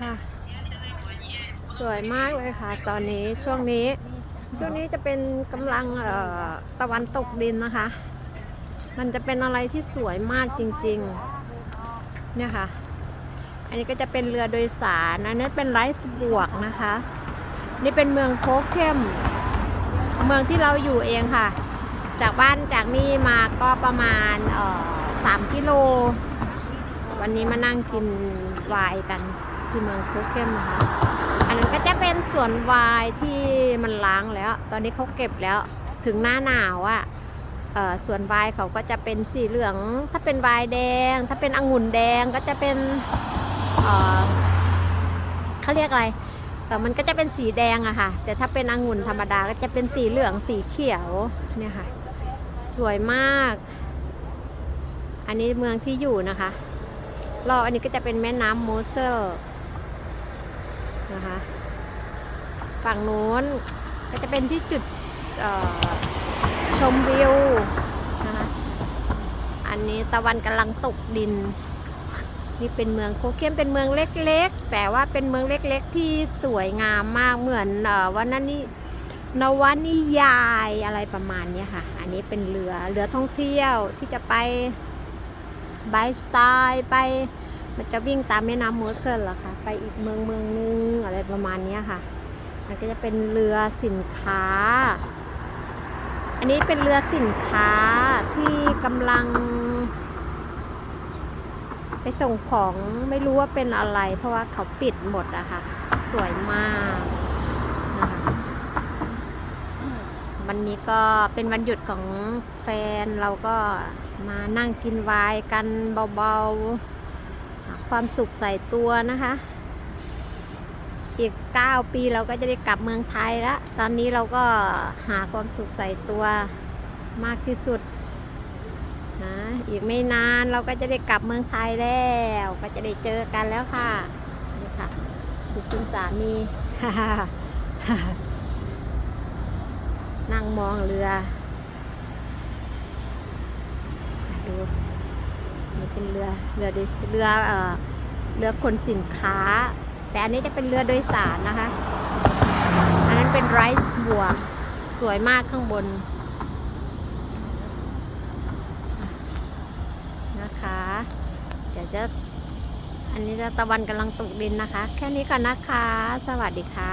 ค่ะ สวยมากเลยค่ะ ตอนนี้ช่วงนี้ ช่วงนี้จะเป็นกำลังตะวันตกดินนะคะ มันจะเป็นอะไรที่สวยมากจริงๆ เนี่ยค่ะ อันนี้ก็จะเป็นเรือโดยสารอันนี้เป็นไลฟ์บวกนะคะ นี่เป็นเมืองโคกเข้ม เมืองที่เราอยู่เองค่ะ จากบ้านจากนี่มาก็ประมาณสามกิโลวันนี้มานั่งกินไวน์กัน ที่เมืองโคเข้มนะคะ อันนั้นก็จะเป็นสวนวน์ที่มันล้างแล้ว ตอนนี้เขาเก็บแล้ว ถึงหน้าหนาวอะ่ะสวนวน์เขาก็จะเป็นสีเหลือง ถ้าเป็นวน์แดง ถ้าเป็นองุ่นแดงก็จะเป็นเเขาเรียกอะไรมันก็จะเป็นสีแดงอะค่ะ แต่ถ้าเป็นองุ่นธรรมดาก็จะเป็นสีเหลืองสีเขียวเนี่ยค่ะ สวยมาก อันนี้เมืองที่อยู่นะคะรอบอันนี้ก็จะเป็นแม่น้ำโมเซล นะคะ ฝั่งนู้นก็จะเป็นที่จุดชมวิวนะคะอันนี้ตะวันกำลังตกดิน นี่เป็นเมืองโคเคียมเป็นเมืองเล็กๆ แต่ว่าเป็นเมืองเล็กๆ ที่สวยงามมากเหมือนอวันนั้นนี่นวนิยายอะไรประมาณนี้ค่ะ อันนี้เป็นเรือเรือท่องเที่ยวที่จะไปไบสไตล์ไป มันจะวิ่งตามแม่น้ำโมเซลเหรอคะไปอีกเมืองเมืองนึงอะไรประมาณนี้ค่ะ มันก็จะเป็นเรือสินค้า อันนี้เป็นเรือสินค้าที่กำลัง ไปส่งของไม่รู้ว่าเป็นอะไร เพราะว่าเขาปิดหมดอะค่ะ สวยมากนะคะวันนี้ก็เป็นวันหยุดของแฟนเราก็มานั่งกินวน์กันเบาๆหา ความสุขใส่ตัวนะคะ อีก 9 ปีเราก็จะได้กลับเมืองไทยแล้ว ตอนนี้เราก็หาความสุขใส่ตัวมากที่สุดนะอีกไม่นานเราก็จะได้กลับเมืองไทยแล้ว ก็จะได้เจอกันแล้วค่ะนี่ค่ะดูคุณสามีนั่งมองเรือดู นี่เป็นเรือเรือโดยเรือเอ่อเรือขนสินค้า แต่อันนี้จะเป็นเรือโดยสารนะคะ อันนั้นเป็นไรซ์บวกสวยมากข้างบนนะคะ เดี๋ยวจะอันนี้จะตะวันกำลังตกดินนะคะ แค่นี้ก่อนนะคะ สวัสดีค่ะ